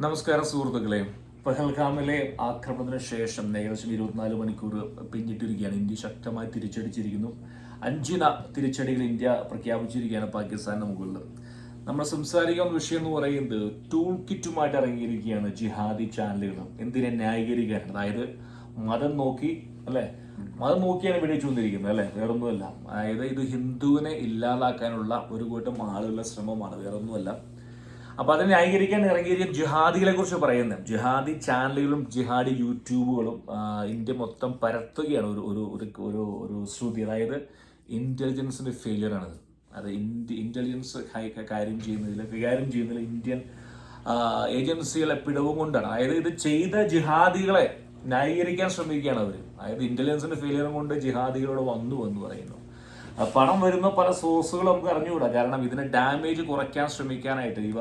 നമസ്കാരം സുഹൃത്തുക്കളെ. പഹൽഗാമിലെ ആക്രമണത്തിന് ശേഷം ഏകദേശം ഇരുപത്തിനാല് മണിക്കൂർ പിന്നിട്ടിരിക്കുകയാണ്. ഇന്ത്യ ശക്തമായി തിരിച്ചടിച്ചിരിക്കുന്നു. അഞ്ചിന തിരിച്ചടികൾ ഇന്ത്യ പ്രഖ്യാപിച്ചിരിക്കുകയാണ് പാകിസ്ഥാന്റെ മുകളിൽ. നമ്മൾ സംസാരിക്കുന്ന വിഷയം എന്ന് പറയുന്നത് ടൂൾ കിറ്റുമായിട്ട് ഇറങ്ങിയിരിക്കുകയാണ് ജിഹാദി ചാനലുകൾ എന്തിനെ ന്യായീകരിക്കാൻ അതായത് മതം നോക്കി അല്ലെ? മതം നോക്കിയാണ് വെടിവെച്ചുകൊണ്ടിരിക്കുന്നത് അല്ലെ? വേറൊന്നുമല്ല. അതായത് ഇത് ഹിന്ദുവിനെ ഇല്ലാതാക്കാനുള്ള ഒരു കൂട്ടം ആളുകളുടെ ശ്രമമാണ്. വേറൊന്നുമല്ല. അപ്പൊ അതിനെ ന്യായീകരിക്കാൻ ഇറങ്ങിയ ജിഹാദികളെ കുറിച്ച് പറയുന്നത്. ജിഹാദി ചാനലുകളും ജിഹാദി യൂട്യൂബുകളും ഇന്ത്യ മൊത്തം പരത്തുകയാണ്. ഒരു ഒരു ഒരു ഒരു ശ്രുതി. അതായത് ഇന്റലിജൻസിന്റെ ഫെയിലിയർ ആണ് അത്. ഇന്ത്യ ഇന്റലിജൻസ് കാര്യം ചെയ്യുന്നതിൽ കൈകാര്യം ചെയ്യുന്നതിൽ ഇന്ത്യൻ ഏജൻസികളെ പിടവും കൊണ്ടാണ്. അതായത് ഇത് ചെയ്ത ജിഹാദികളെ ന്യായീകരിക്കാൻ ശ്രമിക്കുകയാണ് അവർ അതായത് ഇന്റലിജൻസിന്റെ ഫെയിലിയർ കൊണ്ട് ജിഹാദികളോട് വന്നു എന്ന് പറയുന്നു. പണം വരുന്ന പല സോഴ്സുകൾ നമുക്ക് അറിഞ്ഞുകൂടാ. കാരണം ഇതിനെ ഡാമേജ് കുറയ്ക്കാൻ ശ്രമിക്കാനായിട്ട് ഇവ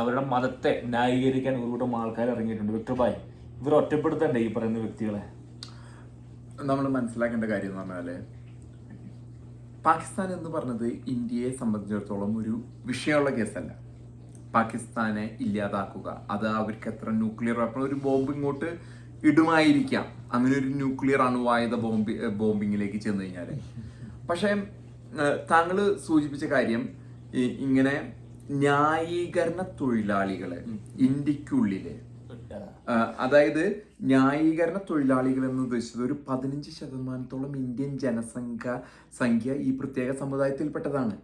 അവരുടെ മതത്തെ ന്യായീകരിക്കാൻ കൂട്ടം ആൾക്കാർ ഇറങ്ങിയിട്ടുണ്ട്. വിക്ടർ ഭായ് ഇവർ ഒറ്റപ്പെടുത്തണ്ടേ ഈ പറയുന്ന വ്യക്തികളെ? നമ്മൾ മനസ്സിലാക്കേണ്ട കാര്യം എന്ന് പറഞ്ഞാൽ പാകിസ്ഥാൻ എന്ന് പറഞ്ഞത് ഇന്ത്യയെ സംബന്ധിച്ചിടത്തോളം ഒരു വിഷയമുള്ള കേസല്ല. പാകിസ്ഥാനെ ഇല്ലാതാക്കുക. അത് അവർക്ക് എത്ര ന്യൂക്ലിയർ വെപ്പൺ ഒരു ബോംബ് ഇങ്ങോട്ട് ഇടുമായിരിക്കാം. അങ്ങനെ ഒരു ന്യൂക്ലിയർ അണുവായുധ ബോംബി ബോംബിങ്ങിലേക്ക് ചെന്ന് കഴിഞ്ഞാൽ പക്ഷേ താങ്കൾ സൂചിപ്പിച്ച കാര്യം ഇങ്ങനെ ന്യായീകരണ തൊഴിലാളികളെ ഇന്ത്യക്കുള്ളിൽ അതായത് ന്യായീകരണ തൊഴിലാളികൾ എന്ന് ഉദ്ദേശിച്ചത് ഒരു പതിനഞ്ച് ശതമാനത്തോളം ഇന്ത്യൻ ജനസംഖ്യ സംഖ്യ ഈ പ്രത്യേക സമുദായത്തിൽപ്പെട്ടതാണ്.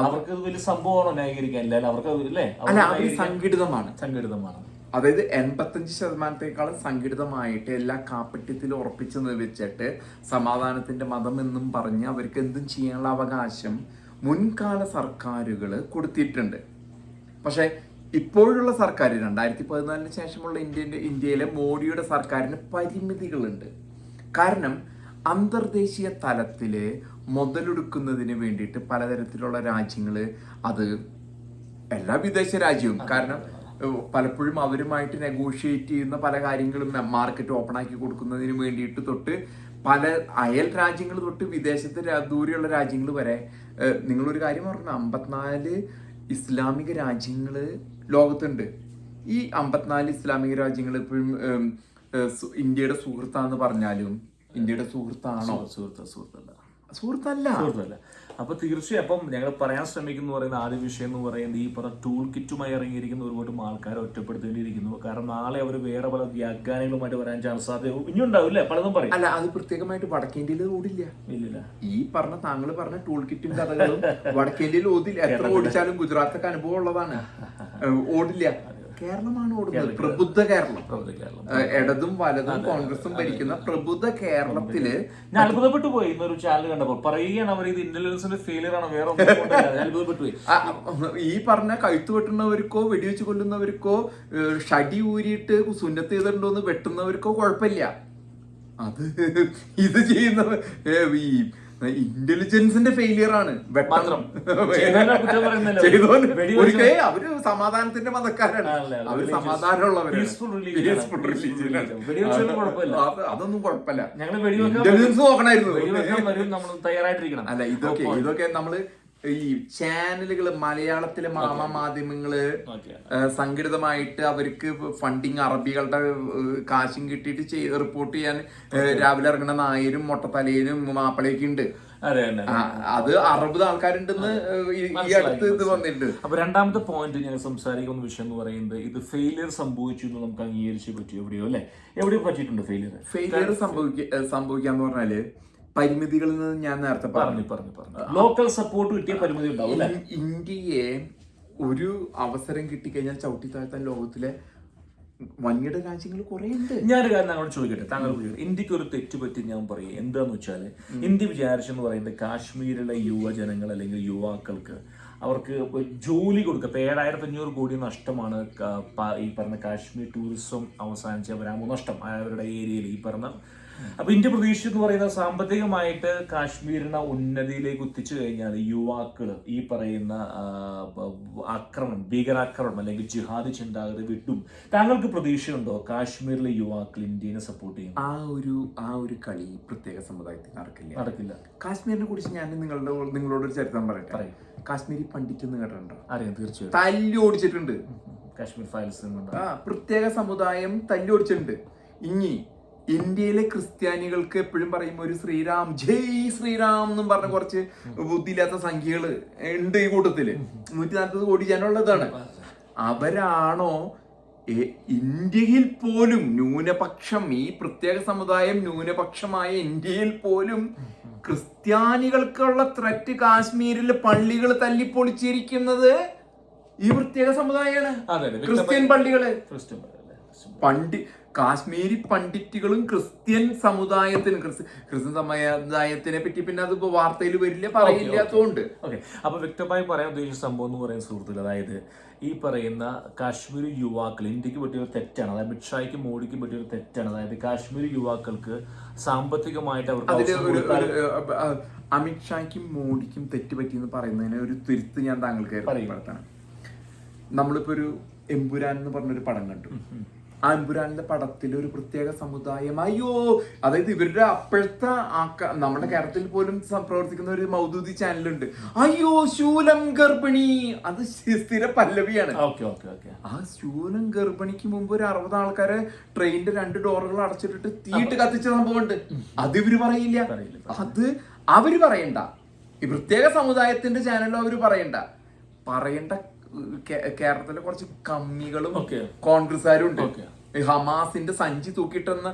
അവർക്ക് വലിയ സംഭവമാണോ ന്യായീകരിക്കാൻ? അവർക്ക് അല്ലേ? അല്ല അവർ സംഘടിതമാണ്. സംഘടിതമാണ്. അതായത് എൺപത്തഞ്ച് ശതമാനത്തെക്കാളും സംഘടിതമായിട്ട് എല്ലാ കാപ്പറ്റ്യത്തിലും ഉറപ്പിച്ചു വെച്ചിട്ട് സമാധാനത്തിന്റെ മതം എന്നും പറഞ്ഞ് അവർക്ക് എന്തും ചെയ്യാനുള്ള അവകാശം മുൻകാല സർക്കാരുകൾ കൊടുത്തിട്ടുണ്ട്. പക്ഷെ ഇപ്പോഴുള്ള സർക്കാർ രണ്ടായിരത്തി പതിനാലിന് ശേഷമുള്ള ഇന്ത്യന്റെ ഇന്ത്യയിലെ മോഡിയുടെ സർക്കാരിന് പരിമിതികളുണ്ട്. കാരണം അന്തർദേശീയ തലത്തിൽ മുതലെടുക്കുന്നതിന് വേണ്ടിയിട്ട് പലതരത്തിലുള്ള രാജ്യങ്ങൾ അത് എല്ലാ വിദേശ രാജ്യവും. കാരണം പലപ്പോഴും അവരുമായിട്ട് നെഗോഷിയേറ്റ് ചെയ്യുന്ന പല കാര്യങ്ങളും മാർക്കറ്റ് ഓപ്പൺ ആക്കി കൊടുക്കുന്നതിന് വേണ്ടിയിട്ട് തൊട്ട് പല അയൽ രാജ്യങ്ങൾ തൊട്ട് വിദേശത്തെ ദൂരെയുള്ള രാജ്യങ്ങൾ വരെ നിങ്ങളൊരു കാര്യം പറഞ്ഞു? അമ്പത്തിനാല് ഇസ്ലാമിക രാജ്യങ്ങൾ ലോകത്തുണ്ട്. ഈ അമ്പത്തിനാല് ഇസ്ലാമിക രാജ്യങ്ങൾ ഇപ്പോഴും ഇന്ത്യയുടെ സുഹൃത്താന്ന് പറഞ്ഞാലും ഇന്ത്യയുടെ സുഹൃത്താണോ? സുഹൃത്ത് സുഹൃത്തല്ല. സുഹൃത്തല്ല. സുഹൃത്തല്ല. അപ്പൊ തീർച്ചയായും അപ്പം ഞങ്ങൾ പറയാൻ ശ്രമിക്കുന്നു പറയുന്ന ആദ്യ വിഷയം എന്ന് പറയുന്നത് ഈ പറഞ്ഞ ടൂൾ കിറ്റുമായി ഇറങ്ങിയിരിക്കുന്ന ഒരുപാട് ആൾക്കാരെ ഒറ്റപ്പെടുത്തേണ്ടിയിരിക്കുന്നു കാരണം നാളെ അവർ വേറെ പല വ്യാഖ്യാനങ്ങളുമായിട്ട് വരാൻ ചാൻസ് സാധ്യത ഇനി ഉണ്ടാവില്ലേ പലതും പറയും. അല്ല അത് പ്രത്യേകമായിട്ട് വടക്കേന്ത്യയിൽ ഓടില്ല. ഇല്ലില്ല. ഈ പറഞ്ഞ താങ്കൾ പറഞ്ഞ ടൂൾ കിറ്റും കഥകളും വടക്കേന്ത്യയിൽ ഓടില്ല. എത്ര ഓടിച്ചാലും ഗുജറാത്തൊക്കെ അനുഭവം ഉള്ളതാണ് ഓടില്ല. കേരളമാണ് ഓടുന്നത്. പ്രബുദ്ധ കേരളം. പ്രബുദ്ധ കേരളം. ഇടതും വലതും കോൺഗ്രസും ഭരിക്കുന്ന പ്രബുദ്ധ കേരളത്തിൽ ഞാൻ അത്ഭുതപ്പെട്ടു പോയി ഇന്നൊരു ചാനൽ കണ്ടപ്പോൾ പറയുകയാണ് അവർ ഇത് ഇന്റലിജൻസിന്റെ ഫെയിലിയർ ആണ് വേറെ അത്ഭുതപ്പെട്ടു പോയി. ഈ പറഞ്ഞ കഴുത്തു വെട്ടുന്നവർക്കോ വെടിവെച്ച് കൊല്ലുന്നവർക്കോ ഷടി ഊരിയിട്ട് സുന്നത്ത് ചെയ്തിട്ടുണ്ടോന്ന് വെട്ടുന്നവർക്കോ കുഴപ്പമില്ല. അത് ഇത് ചെയ്യുന്നവർ ഈ ഇന്റലിജൻസിന്റെ ഫെയിലിയർ ആണ്. മാത്രം. അവർ സമാധാനത്തിന്റെ മതക്കാരാണ്. അവർ. സമാധാനമുള്ളവരാണ്. അതൊന്നും കുഴപ്പമില്ല. ഇന്റലിജൻസ് നോക്കണായിരുന്നു. അല്ല ഇതൊക്കെ ഇതൊക്കെ നമ്മൾ ഈ ചാനലുകൾ മലയാളത്തിലെ മാമ മാധ്യമങ്ങൾ. സംഘടിതമായിട്ട് അവർക്ക് ഫണ്ടിങ് അറബികളുടെ കാശും കിട്ടിയിട്ട് ചെയ്ത് റിപ്പോർട്ട് ചെയ്യാൻ രാവിലെ ഇറങ്ങുന്ന നായരും മുട്ടത്തലയിലും മാപ്പിളയൊക്കെ ഉണ്ട്. അതെ അറുപത് ആൾക്കാരുണ്ടെന്ന് ഈ- ഈ അടുത്ത് ഇത് വന്നിട്ടുണ്ട്. അപ്പൊ രണ്ടാമത്തെ പോയിന്റ് ഞാൻ സംസാരിക്കുന്ന വിഷയം എന്ന് പറയുന്നത് ഇത് ഫെയിലിയർ സംഭവിച്ചു എന്ന് നമുക്ക് അംഗീകരിച്ചേ പറ്റിയോ എവിടെയോ അല്ലെ? എവിടെയോ പറ്റിയിട്ടുണ്ട് ഫെയിലിയർ ഫെയിലിയർ സംഭവിക്കുക സംഭവിക്കാന്ന് പറഞ്ഞാൽ പരിമിതികളിൽ നിന്ന് ഞാൻ നേരത്തെ പറഞ്ഞു. പറഞ്ഞു പറഞ്ഞു ലോക്കൽ സപ്പോർട്ട് കിട്ടിയ പരിമിതി ഉണ്ടാവും ഇന്ത്യയെ ഒരു അവസരം കിട്ടിക്കഴിഞ്ഞാൽ ചവിട്ടി താഴ്ത്താൻ ലോകത്തിലെ വൻകിട രാജ്യങ്ങൾ കുറേ ഉണ്ട് ഞാനൊരു കാര്യം അങ്ങോട്ട് ചോദിക്കട്ടെ? താങ്കൾ ഇന്ത്യയ്ക്ക് ഒരു തെറ്റ് പറ്റി ഞാൻ പറയും. എന്താന്ന് വെച്ചാൽ ഇന്ത്യ വിചാരിച്ചെന്ന് പറയുന്നത് കാശ്മീരിലെ യുവജനങ്ങൾ അല്ലെങ്കിൽ യുവാക്കൾക്ക് അവർക്ക് ജോലി കൊടുക്കുക ഇപ്പൊ ഏഴായിരത്തി അഞ്ഞൂറ് കോടി നഷ്ടമാണ് ഈ പറഞ്ഞ കാശ്മീർ ടൂറിസം അവസാനിച്ച വരാമോ നഷ്ടം. അവരുടെ ഏരിയയിൽ ഈ പറഞ്ഞ അപ്പൊ ഇന്ത്യ പ്രതീക്ഷ എന്ന് പറയുന്ന സാമ്പത്തികമായിട്ട് കാശ്മീരിനെ ഉന്നതിയിലേക്ക് എത്തിച്ചു കഴിഞ്ഞാൽ യുവാക്കൾ ഈ പറയുന്ന ആക്രമണം ഭീകരാക്രമണം അല്ലെങ്കിൽ ജിഹാദ് ചിന്താഗതി വിട്ടും താങ്കൾക്ക് പ്രതീക്ഷയുണ്ടോ കാശ്മീരിലെ യുവാക്കൾ ഇന്ത്യനെ സപ്പോർട്ട് ചെയ്യും ആ ഒരു ആ ഒരു കളി പ്രത്യേക സമുദായത്തിൽ നടക്കില്ല. നടക്കില്ല. കാശ്മീരിനെ കുറിച്ച് ഞാൻ നിങ്ങളുടെ നിങ്ങളോട് ഒരു ചരിത്രം പറയട്ടെ. പറയും. കാശ്മീരി പണ്ഡിറ്റ് എന്ന് കേട്ടിട്ടുണ്ടോ? അറിയാം തീർച്ചയായും തല്ലി ഓടിച്ചിട്ടുണ്ട്. കാശ്മീർ ഫയൽസ് പ്രത്യേക സമുദായം തല്ലിയൊടിച്ചിട്ടുണ്ട് ഇനി ഇന്ത്യയിലെ ക്രിസ്ത്യാനികൾക്ക് എപ്പോഴും പറയുമ്പോൾ ഒരു ശ്രീരാം ജയ് ശ്രീരാം എന്നും പറഞ്ഞ കുറച്ച് ബുദ്ധിയില്ലാത്ത സംഖ്യകൾ ഉണ്ട് ഈ കൂട്ടത്തിൽ നൂറ്റി നാൽപ്പത് കോടി ജനമുള്ളതാണ്. അവരാണോ ഇന്ത്യയിൽ പോലും ന്യൂനപക്ഷം ഈ പ്രത്യേക സമുദായം ന്യൂനപക്ഷമായ ഇന്ത്യയിൽ പോലും ക്രിസ്ത്യാനികൾക്കുള്ള ത്രെറ്റ് കാശ്മീരിൽ പള്ളികൾ തല്ലിപ്പൊളിച്ചിരിക്കുന്നത് ഈ പ്രത്യേക സമുദായമാണ്. ക്രിസ്ത്യൻ പള്ളികൾ. പണ്ട് കാശ്മീരി പണ്ഡിറ്റുകളും ക്രിസ്ത്യൻ സമുദായത്തിന് ക്രിസ്ത്യൻ സമുദായത്തിനെ പറ്റി പിന്നെ അത് വാർത്തയിൽ വരില്ല പറയില്ലാത്തതുകൊണ്ട് ഓക്കെ. അപ്പൊ വ്യക്തമായി പറയാൻ ഉദ്ദേശിച്ച സംഭവം എന്ന് പറയുന്ന സുഹൃത്തുക്കൾ അതായത് ഈ പറയുന്ന കാശ്മീരി യുവാക്കൾ ഇന്ത്യയ്ക്ക് പറ്റിയ ഒരു തെറ്റാണ് അതായത് അമിത്ഷായ്ക്ക് മോഡിക്ക് പറ്റിയ ഒരു തെറ്റാണ്. അതായത് കാശ്മീരി യുവാക്കൾക്ക് സാമ്പത്തികമായിട്ട് അവർക്ക് അമിത്ഷായ്ക്കും മോഡിക്കും തെറ്റുപറ്റി എന്ന് പറയുന്നതിന് ഒരു തിരുത്ത് ഞാൻ താങ്കൾക്ക് പറയുമ്പോഴത്താണ് നമ്മളിപ്പോ ഒരു എമ്പുരാൻ എന്ന് പറഞ്ഞൊരു പടം കണ്ടു. ആ പടത്തിലെ പടത്തിൽ ഒരു പ്രത്യേക സമുദായം. അയ്യോ അതായത് ഇവരുടെ അപ്പോഴത്തെ ആക്ക- നമ്മുടെ കേരളത്തിൽ പോലും പ്രവർത്തിക്കുന്ന ഒരു മൗദൂദി ചാനലുണ്ട്. അയ്യോ ശൂലം ഗർഭിണി. അത് സ്ഥിര പല്ലവിയാണ്. ആ ശൂലം ഗർഭിണിക്ക് മുമ്പ് ഒരു അറുപത് ആൾക്കാരെ ട്രെയിനിന്റെ രണ്ട് ഡോറുകൾ അടച്ചിട്ടിട്ട് തീയിട്ട് കത്തിച്ച സംഭവമുണ്ട്. അത് ഇവർ പറയില്ല. അത് അവർ പറയണ്ട. ഈ പ്രത്യേക സമുദായത്തിന്റെ ചാനലും അവർ പറയണ്ട. പറയേണ്ട കേരളത്തിലെ കുറച്ച് കമ്മികളും. കോൺഗ്രസ്സുകാരും ഉണ്ട് ഹമാസിന്റെ സഞ്ചി തൂക്കിട്ടെന്ന്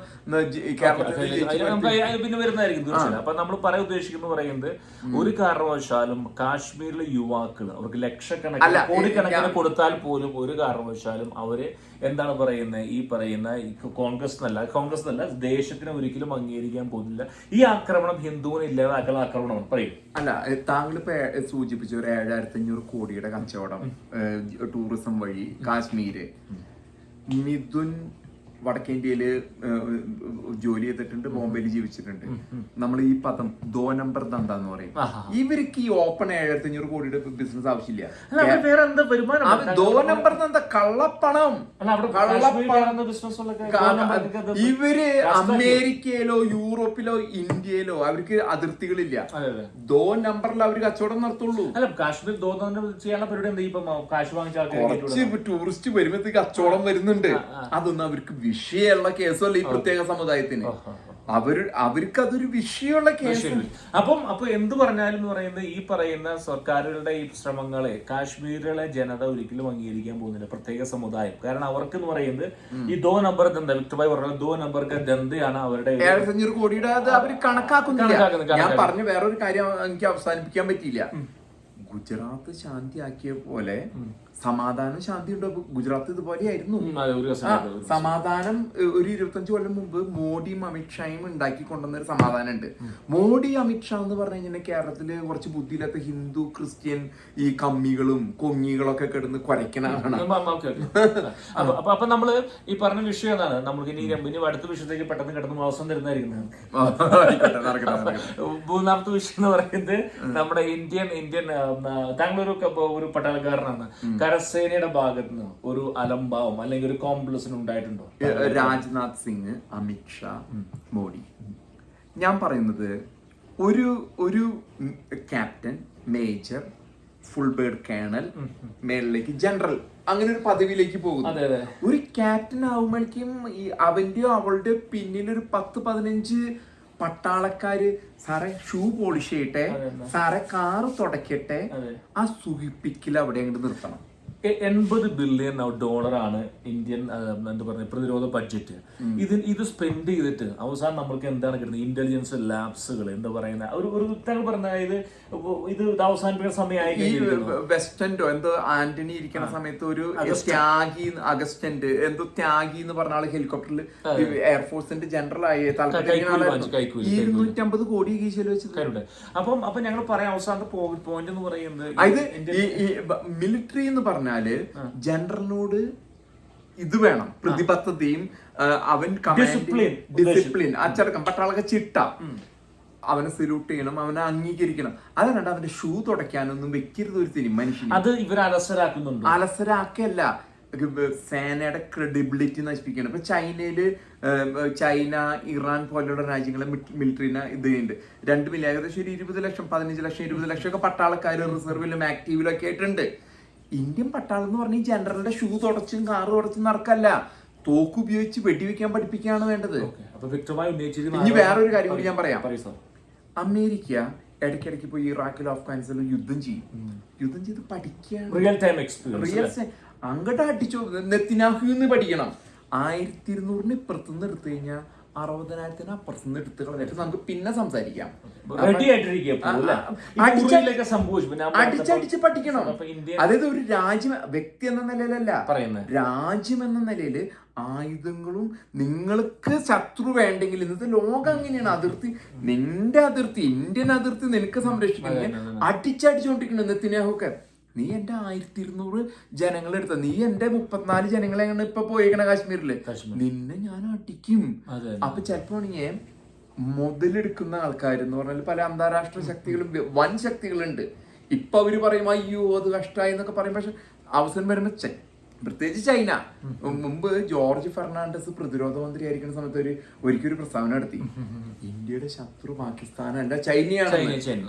പിന്നെ വരുന്നതായിരിക്കും തീർച്ചയായും. അപ്പൊ നമ്മൾ പറയാൻ ഉദ്ദേശിക്കുന്നത് പറയുന്നത് ഒരു കാരണവശാലും കാശ്മീരിലെ യുവാക്കൾ അവർക്ക് ലക്ഷക്കണക്കിന് കോടിക്കണക്കിന് കൊടുത്താൽ പോലും ഒരു കാരണവശാലും അവർ എന്താണ് പറയുന്നത് ഈ പറയുന്ന കോൺഗ്രസ് എന്നല്ല കോൺഗ്രസ് എന്നല്ല ദേശത്തിന് ഒരിക്കലും അംഗീകരിക്കാൻ പോകുന്നില്ല. ഈ ആക്രമണം ഹിന്ദുവിനെ ഇല്ലാതാക്കുന്ന ആക്രമണമാണ്. പറയും. അല്ല താങ്കൾ ഇപ്പൊ സൂചിപ്പിച്ച ഒരു ഏഴായിരത്തി അഞ്ഞൂറ് കോടിയുടെ കച്ചവടം ടൂറിസം വഴി കാശ്മീര്. মিদুন വടക്കേന്ത്യയിൽ ഏ, ജോലി ചെയ്തിട്ടുണ്ട് ബോംബെയിൽ ജീവിച്ചിട്ടുണ്ട്. നമ്മൾ ഈ പദം ദോ നമ്പർ ദന്ത എന്ന് പറയും ഇവർക്ക് ഈ ഓപ്പൺ ഏഴായിരത്തി അഞ്ഞൂറ് കോടിയുടെ ബിസിനസ് ആവശ്യമില്ല. ദോ നമ്പർ ദന്ത കള്ളപ്പണം. ഇവർ അമേരിക്കയിലോ യൂറോപ്പിലോ ഇന്ത്യയിലോ അവർക്ക് അതിർത്തികളില്ല. അതെ അതെ. ദോ നമ്പറിൽ അവർ കച്ചവടം നടത്തുള്ളൂ. അല്ല കാശ്മീർ ചെയ്യാനുള്ള പരിപാടി എന്താ? ഇപ്പൊ കാശ് വാങ്ങിച്ച ആൾക്കാർ ടൂറിസ്റ്റ് വരുമ്പോഴത്തേക്ക് കച്ചവടം വരുന്നുണ്ട്. അതൊന്നും അവർക്ക് വിഷയമുള്ള കേസല്ല ഈ പ്രത്യേക സമുദായത്തിന്? അവർ അവർക്ക് അതൊരു വിഷയമുള്ള കേസ്. അപ്പം അപ്പൊ എന്ത് പറഞ്ഞാലും എന്ന് പറയുന്നത് ഈ പറയുന്ന സർക്കാരുകളുടെ ഈ ശ്രമങ്ങളെ കാശ്മീരിലെ ജനത ഒരിക്കലും അംഗീകരിക്കാൻ പോകുന്നില്ല പ്രത്യേക സമുദായം. കാരണം അവർക്ക് എന്ന് പറയുന്നത് ഈ ദോ നമ്പർ ദന്ത വ്യക്തമായി പറഞ്ഞ ദോ നമ്പർ ദന്തയാണ് അവരുടെ കോടിയുടെ അത് അവർ കണക്കാക്കുന്നില്ല. കണക്കാക്കുന്നു, ഞാൻ പറഞ്ഞ വേറൊരു കാര്യം എനിക്ക് അവസാനിപ്പിക്കാൻ പറ്റിയില്ല. ഗുജറാത്ത് ശാന്തിയാക്കിയ പോലെ സമാധാനം ശാന്തി ഉണ്ടോ. ഗുജറാത്ത് ഇതുപോലെയായിരുന്നു സമാധാനം ഒരു ഇരുപത്തഞ്ച് കൊല്ലം മുമ്പ് മോഡിയും അമിത്ഷായും ഉണ്ടാക്കി കൊണ്ടുവന്ന ഒരു സമാധാനം ഉണ്ട് മോഡി അമിത്ഷാ എന്ന് പറഞ്ഞു കഴിഞ്ഞാൽ കേരളത്തിൽ കുറച്ച് ബുദ്ധിയില്ലാത്ത ഹിന്ദു ക്രിസ്ത്യൻ ഈ കമ്മികളും കൊങ്ങികളൊക്കെ കിടന്ന് കുരയ്ക്കണതാണ്. അപ്പൊ നമ്മൾ ഈ പറഞ്ഞ വിഷയം എന്താണ് നമ്മൾക്ക് ഇനി ഇനി അടുത്ത വിഷയത്തേക്ക് പെട്ടെന്ന് കിടന്ന് അവസരം തരുന്നതായിരിക്കും. ആയിക്കോട്ടെ, നടക്കട്ടെ, നടക്കട്ടെ. മൂന്നാമത്തെ വിഷയം എന്ന് പറയുന്നത് നമ്മുടെ ഇന്ത്യൻ ഇന്ത്യൻ താങ്കളൊരു ഒരു പട്ടാളക്കാരനാണ്. കരസേനയുടെ ഭാഗത്ത് നിന്ന് ഒരു അലംഭാവം അല്ലെങ്കിൽ ഒരു കോംപ്ലക്സിന് ഉണ്ടായിട്ടുണ്ടോ? രാജ്നാഥ് സിംഗ് അമിത്ഷാ മോഡി. ഞാൻ പറയുന്നത് ഒരു ഒരു captain major full bird colonel മേളിലേക്ക് ജനറൽ അങ്ങനെ ഒരു പദവിയിലേക്ക് പോകുന്നു. ഒരു ക്യാപ്റ്റൻ ആവുമ്പോഴേക്കും ഈ അവന്റെയോ അവളുടെ പിന്നിൽ ഒരു പത്ത് പതിനഞ്ച് പട്ടാളക്കാര് സാറെ ഷൂ പോളിഷ് ചെയ്യട്ടെ. സാറെ കാറ് തുടക്കട്ടെ. ആ സുഖിപ്പിക്കൽ അവിടെ അങ്ങോട്ട് നിർത്തണം. എൺപത് ബില്യൺ ഡോളറാണ് ഇന്ത്യൻ എന്താ പറയുക പ്രതിരോധ ബഡ്ജറ്റ് ഇത് ഇത് സ്പെൻഡ് ചെയ്തിട്ട് അവസാനം നമ്മൾക്ക് എന്താണ് കിട്ടുന്നത്? ഇന്റലിജൻസ് ലാബ്സുകൾ എന്താ പറയുന്ന ഒരു ഒരു താങ്കൾ പറഞ്ഞ ഇത് ഇത് ഇത് അവസാനിപ്പിക്കുന്ന സമയമായി. വെസ്റ്റൻഡോ എന്തോ ആന്റണി ഇരിക്കുന്ന സമയത്ത് ഒരു ത്യാഗി അഗസ്റ്റന്റ് എന്തോ ത്യാഗി എന്ന് പറഞ്ഞ ആൾ ഹെലികോപ്റ്ററിൽ എയർഫോഴ്സിന്റെ ജനറൽ ആയി. ഇരുന്നൂറ്റമ്പത് കോടി കീശയിൽ വെച്ചിട്ടുണ്ട്. അപ്പം അപ്പൊ ഞങ്ങൾ പറയാം അവസാനത്തെ പോയിന്റ് എന്ന് പറയുന്നത് ഈ മിലിറ്ററി എന്ന് പറഞ്ഞാൽ ജനറലിനോട് ഇത് വേണം. പ്രതിബദ്ധതയും അവൻ ഡിസിപ്ലിൻ അച്ചടക്കം. പട്ടാളൊക്കെ ചിട്ട. അവനെ സല്യൂട്ട് ചെയ്യണം അവനെ അംഗീകരിക്കണം. അതല്ലാണ്ട് അവന്റെ ഷൂ തുടയ്ക്കാനൊന്നും വെക്കരുത് ഒരു തിരി മനുഷ്യൻ അത് ഇവർ അലസരാക്കുന്നുണ്ട്? അലസരാക്കല്ല. സേനയുടെ ക്രെഡിബിലിറ്റി നശിപ്പിക്കുകയാണ്. ഇപ്പൊ ചൈനയിൽ ചൈന ഇറാൻ പോലെയുള്ള രാജ്യങ്ങളെ മിലിറ്ററിനെ ഇത് ചെയ്യുന്നുണ്ട്. രണ്ട് മില്യൺ ഏകദേശം ഒരു ഇരുപത് ലക്ഷം പതിനഞ്ച് ലക്ഷം ഇരുപത് ലക്ഷം ഒക്കെ പട്ടാളക്കാർ റിസർവിലും ആക്റ്റീവിലും ഒക്കെ ആയിട്ടുണ്ട്. ഇന്ത്യൻ പട്ടാളം എന്ന് പറഞ്ഞ ജനറലിന്റെ ഷൂ തുടച്ചും കാറ് തുടച്ചും നടക്കല്ല. തോക്ക് ഉപയോഗിച്ച് വെടിവെക്കാൻ പഠിപ്പിക്കുകയാണ് വേണ്ടത്. ഇനി വേറൊരു കാര്യം കൂടി ഞാൻ പറയാം. അമേരിക്ക ഇടയ്ക്കിടയ്ക്ക് പോയി ഇറാഖിലും അഫ്ഗാനിസ്ഥാനിലും യുദ്ധം ചെയ്യും. യുദ്ധം ചെയ്ത് പഠിക്കുകയാണ്. റിയൽ ടൈം എക്സ്പീരിയൻസ് റിയൽ അങ്ങോട്ട് അടിച്ചു നെത്തിനാഹു പഠിക്കണം. ആയിരത്തി ഇരുന്നൂറിന് ഇപ്പുറത്തുനിന്ന് എടുത്തു കഴിഞ്ഞാൽ അറുപതിനായിരത്തിന് അപ്പുറത്തുനിന്ന് എടുത്ത് കളഞ്ഞിട്ട് നമുക്ക് പിന്നെ സംസാരിക്കാം. അടിച്ചടിച്ച് പഠിക്കണം. അതായത് ഒരു രാജ്യം വ്യക്തി എന്ന നിലയിലല്ല. പറയുന്നത്. രാജ്യം എന്ന നിലയിൽ ആയുധങ്ങളും നിങ്ങൾക്ക് ശത്രു വേണ്ടെങ്കിൽ ഇന്നത്തെ ലോകം അങ്ങനെയാണ്. അതിർത്തി നിന്റെ അതിർത്തി ഇന്ത്യൻ അതിർത്തി നിനക്ക് സംരക്ഷിക്കുന്നത് അടിച്ചടിച്ചോണ്ടിരിക്കണം നെത്തിനാഹൊക്കെ നീ എന്റെ ആയിരത്തി ഇരുന്നൂറ് ജനങ്ങളെടുത്ത നീ എന്റെ മുപ്പത്തിനാല് ജനങ്ങളെയാണ് ഇപ്പൊ പോയേക്കണ കാശ്മീരിൽ. നിന്നെ ഞാൻ അടിക്കും. അപ്പൊ ചിലപ്പോ മുതലെടുക്കുന്ന ആൾക്കാർ എന്ന് പറഞ്ഞാൽ പല അന്താരാഷ്ട്ര ശക്തികളും വൻ ശക്തികളുണ്ട്. ഇപ്പൊ അവർ പറയും അയ്യോ അത് കഷ്ടമായി എന്നൊക്കെ പറയും. പക്ഷെ അവസരം വരുമ്പോ പ്രത്യേകിച്ച് ചൈന. മുമ്പ് ജോർജ് ഫെർണാണ്ടസ് പ്രതിരോധ മന്ത്രി ആയിരിക്കുന്ന സമയത്ത് ഒരു ഒരിക്കലും ഒരു പ്രസ്താവന നടത്തി. ഇന്ത്യയുടെ ശത്രു പാകിസ്ഥാൻ അല്ല ചൈനയാണ് ചൈന. ചൈന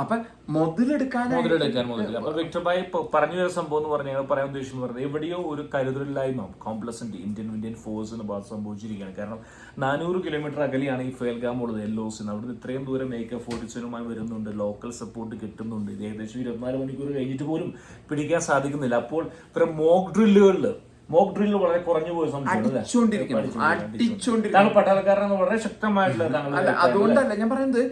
അപ്പൊ മുതലെടുക്കാൻ മുതലെടുക്കാൻ. അപ്പൊ വ്യക്തമായി പറഞ്ഞു തരുന്ന സംഭവം എന്ന് പറഞ്ഞാൽ പറയാൻ ഉദ്ദേശിച്ചു പറഞ്ഞത് എവിടെയോ ഒരു കരുതലില്ലായ്മ കോംപ്ലസന്റ് ഇന്ത്യൻ ഇന്ത്യൻ ഫോഴ്സിന് സംഭവിച്ചിരിക്കുകയാണ്. കാരണം നാനൂറ് കിലോമീറ്റർ അകലെയാണ് ഈ ഫേൽഗാം ഉള്ളത് എല്ലോസിന് അവിടുന്ന് ഇത്രയും ദൂരം മേക്ക് ഫോർട്ടിസനുമായി വരുന്നുണ്ട്. ലോക്കൽ സപ്പോർട്ട് കിട്ടുന്നുണ്ട്. ഇത് ഏകദേശം ഇരുപത്തിനാല് മണിക്കൂർ കഴിഞ്ഞിട്ട് പോലും പിടിക്കാൻ സാധിക്കുന്നില്ല. അപ്പോൾ ഇത്തരം മോക്ക് ഡ്രില്ലുകളിൽ മോക്ക് ഡ്രില്ല് വളരെ കുറഞ്ഞു പോയ അടിച്ചോണ്ടിരിക്കണം. അടിച്ചോണ്ടിരിക്കണം വളരെ ശക്തമായിട്ടുള്ള അല്ല അതുകൊണ്ടല്ല ഞാൻ പറയുന്നത്.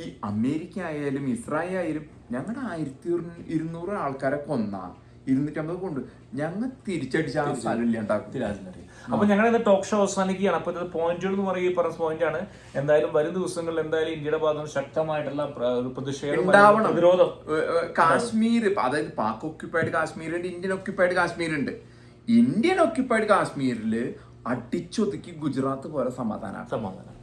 ഈ അമേരിക്ക ആയാലും ഇസ്രായേൽ ആയാലും ഞങ്ങളുടെ ആയിരത്തി ഇരുന്നൂറ് ആൾക്കാരെ കൊന്ന. ഇരുന്നൂറ്റമ്പത് കൊണ്ട്. ഞങ്ങൾ തിരിച്ചടിച്ച ആ സ്ഥലം ഇല്ലാണ്ടാക്കും തിരാജനറി അപ്പൊ ഇന്ന് ടോക്ക് ഷോ അവസാനിക്കുകയാണ്. അപ്പൊ ഇത് പോയിന്റുകൾ എന്ന് പറയുക പറഞ്ഞ പോയിന്റ് ആണ്. എന്തായാലും വരും ദിവസങ്ങളിൽ എന്തായാലും ഇന്ത്യയുടെ ഭാഗത്ത് ശക്തമായിട്ടുള്ള പ്രതിഷേധം. പ്രതിരോധം. കാശ്മീർ അതായത് പാക് ഒക്യുപ്പൈഡ് കാശ്മീർ ഉണ്ട് ഇന്ത്യൻ ഒക്യുപ്പൈഡ് കാശ്മീർ ഉണ്ട് ഇന്ത്യൻ ഒക്യുപ്പൈഡ് കാശ്മീരിൽ അടിച്ചൊതുക്കി ഗുജറാത്ത് പോലെ സമാധാനമാണ് സമാധാനം.